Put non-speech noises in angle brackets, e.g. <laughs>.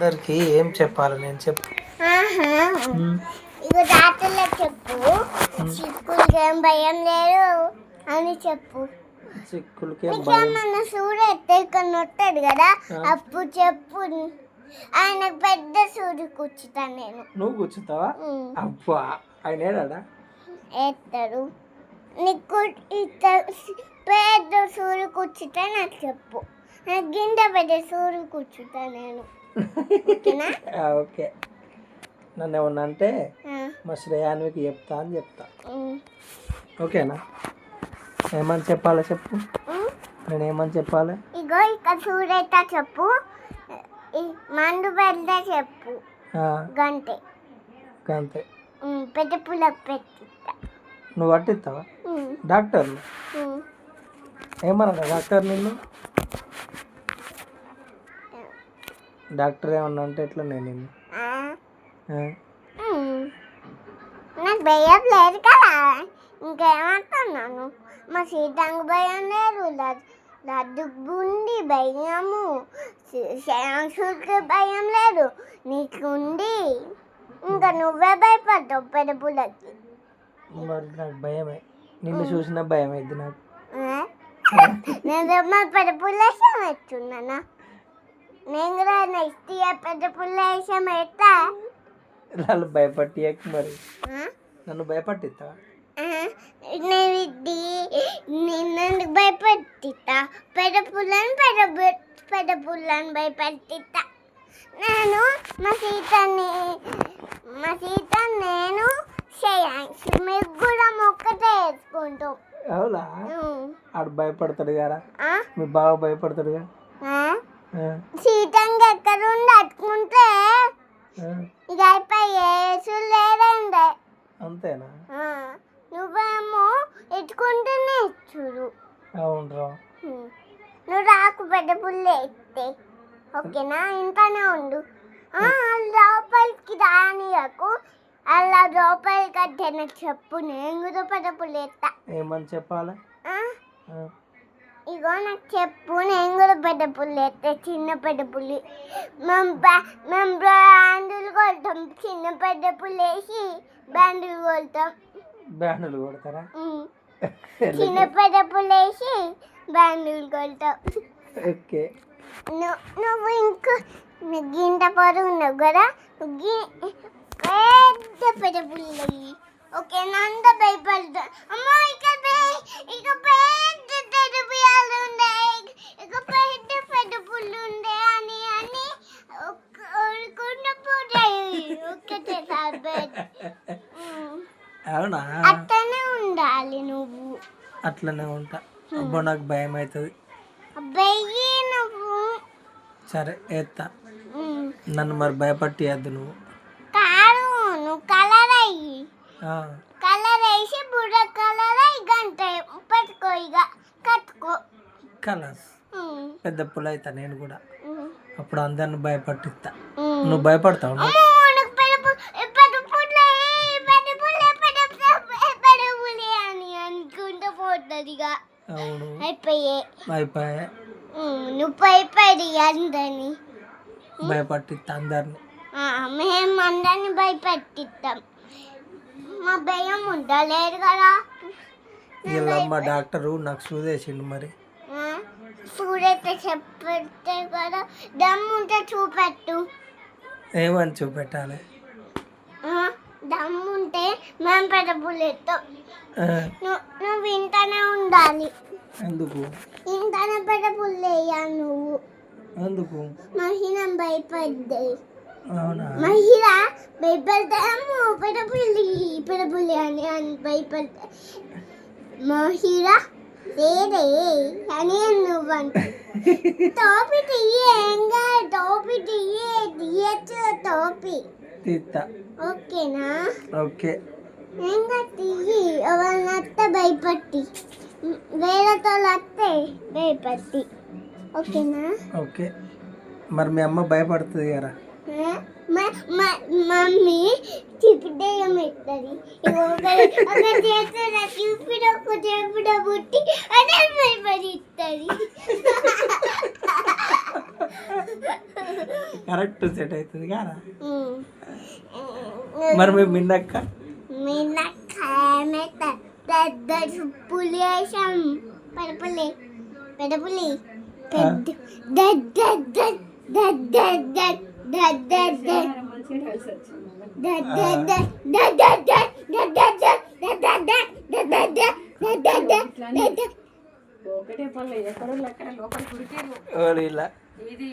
అందరికి ఏం చెప్పాలి నేను చెప్పు. ఇక డాక్టర్లో చెప్పు. చిక్కులకి ఏం భయం లేదు అని చెప్పు. చిక్కులకేం భయం? నీకేమన్నా సూర్య ఎత్తేకొని వస్తాడు కదా ఆ. అప్పుడు చెప్పు. ఆయనకు పెద్ద సూర్యు కూర్చుతాను నేను. నువ్వు కూర్చుతావా. అబ్బా ఆయన ఏడాడా? ఎత్తాడు నీకు ఇత- పెద్ద సూర్యు కూర్చుతా నాకు చెప్పు. నాకు గింట పెద్ద సూర్యు కూర్చుతా నేను. ఓకే. నన్ను ఏమన్నా అంటే మా శ్రేయాన్వికి చెప్తా అని చెప్తా. ఓకేనా? ఏమని చెప్పాలి చెప్పు. నేను ఏమని చెప్పాలి? ఇగో ఇక్కడ సూర్యత చెప్పు. మందు పెద్ద చెప్పు. గంటే ఉమ్, పెద్ద పుల్ల పెట్టిస్తా. నువ్వు పట్టిస్తావా? డాక్టర్. ఏమన్నా డాక్టర్ నిన్ను? డాక్టర్ ఏమన్నా అంటే ఎట్లా నేను. నాకు భయం లేదు కదా. ఇంకేమంటున్నాను మా సీతంగు భయం లేదు. లడ్- లడ్డు బుండి భయము శాంసుకి భయం లేదు. నీకుంది ఇంకా నువ్వే భయపడ్డావు పెద్ద పుల్లకి. మరి నాకు భయమే. నిన్ను చూసిన భయం అయింది నాకు? నేను పెద్ద పుల్ల వేస్తున్నానా నేను కూడా నెక్స్ట్ ఇయర్ పెద్ద పుల్ల వేషం వేస్తా వాళ్ళు భయపట్టి మరి? నన్ను భయపట్టిస్తావా ఆ, నేను నిన్ను భయపెట్టిస్తా పెద్ద పుల్లని పెద్ద పెద్ద పుల్లని భయపెట్టిస్తా నేను మా సీతని మా సీత నేను శ్రేయాంశ్ మీకు కూడా మొక్కతే వేసుకుంటాం. అవునా. ఆడు భయపడతాడు కదా? మీ బాగా భయపడతాడుగా? ఆ? సీతంగా ఎక్కడ ఉండి అట్టుకుంటే ఇక అయిపోయి ఏసు లేదండి. అంతేనా? నువ్వేమో ఎత్తుకుంటూనే చూడు. అవునరా. నువ్వు రాకు పెద్ద పుల్ల ఎత్తే. ఓకేనా? ఇంట్లోనే ఉండు. ఆ, లోపలికి రానియకు. అలా లోపలికి అంటే నాకు చెప్పు. నేను కూడా పెద్ద పుల్ల ఎత్తా. ఏమని చెప్పాలి? ఇగో నాకు చెప్పు నేను కూడా పెద్ద పుల్ల ఎత్తా చిన్న పెద్ద పుల్లి మేము మేము బ్యాండులు కొడతాం చిన్న పెద్ద పుల్ల వేసి బ్యాండులు కొడతాం. బ్యాండ్లు కొడతారా. <laughs> చిన్న పెద్ద పుల్ల వేసి బ్యాండులు కొడతాం. ఓకే. నువ్వు ఇంకా గింట పొరు ఉన్నావు కదా పెద్ద పెద్ద పుల్లవి ఓకే నంద భయపడతా. అమ్మా ఇక పే- ఇక పెద్ద అవునా? అట్టనే ఉండాలి నువ్వు. అట్లనే ఉంటా. అబ్బో నాకు భయం అవుతుంది నువ్వు. సరే ఎత్తా. నన్ను మరి భయపట్టియద్దు నువ్వు. కాదు నువ్వు కలర్ అయ్యి ఆ, కలర్ వేసి బుర్ర కలర్ అయ్యి గంట పట్టుకో ఇక కట్టుకో కలర్స్. ఉమ్, పెద్ద పుల్ల అవుతా నేను కూడా. అప్పుడు అందరిని భయపట్టిస్తా. నువ్వు భయపడతావు? పులి అవును. అయిపోయే. అయిపోయా. ఉమ్, నువ్వు భయపడి అందరిని. భయపట్టిస్తా అందరిని. మేము అందరిని భయపెట్టిస్తాం మా భయం ఉండలేదు కదా. మా డాక్టరు నాకు సూదేసిండు మరి. చూడైతే చెప్పతే కదా దమ్ము ఉంటే చూపెట్టు. ఏమని చూపెట్టాలి? ఆ, దమ్ము ఉంటే మేము పెద్ద బుల్లెట్తో. ఆ, నువ్వు ఇంటనే ఉండాలి. ఎందుకు? ఇంటనే పెద్ద పుల్లేయ్యా నువ్వు. ఎందుకు? మహిళ భయపడ్డాయి. మహిళ భయపడతాము పెద్ద పుల్లి పెద్ద పుల్లి అని అని భయపడతా మహిళ లేదే అని నువ్వంట. టోపీ తీయంగా టోపీ తీయే తీయచ్చు టోపీ? తీస్తా ఓకేనా? ఓకే. ఇంకా తీయి అవన్నత్త భయపట్టి. వేరేతో అత్తే భయపట్టి. ఓకేనా? ఓకే. మరి మీ అమ్మ భయపడుతుంది కదా? మమ్మీ చిపిటేయం ఇస్తుంది ఒక చేతుల చూపిడ ఒక చేపిడ పుట్టి అదే భయపడి ఇస్తుంది. కరెక్ట్ సెట్ అవుతుంది కదా. మరి మేము మిన్నక్క? మినక్కాయ పెద్ద పులి వేసాం పెడపులి పెడపులి. పెద్ద దద్ద దద్ద దద్ద ఒకటే పనులు ఎక్కడో అక్కడ లోపల కుడికే ఓ ఇలా ఇది